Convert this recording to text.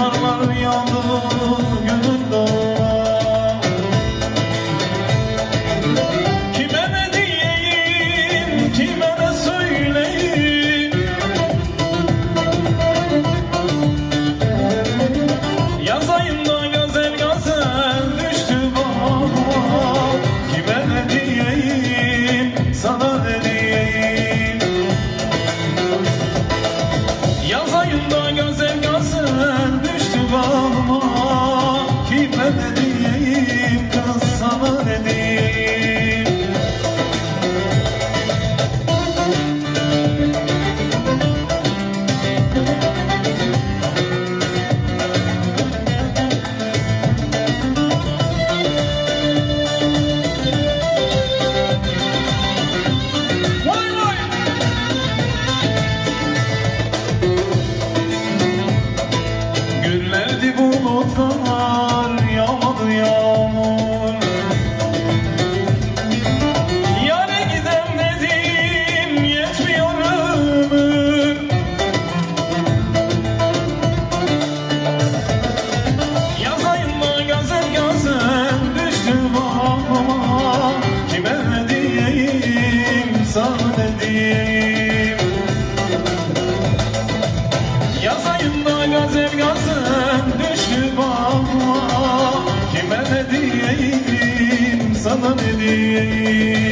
karlar yağdı yalan edeyim.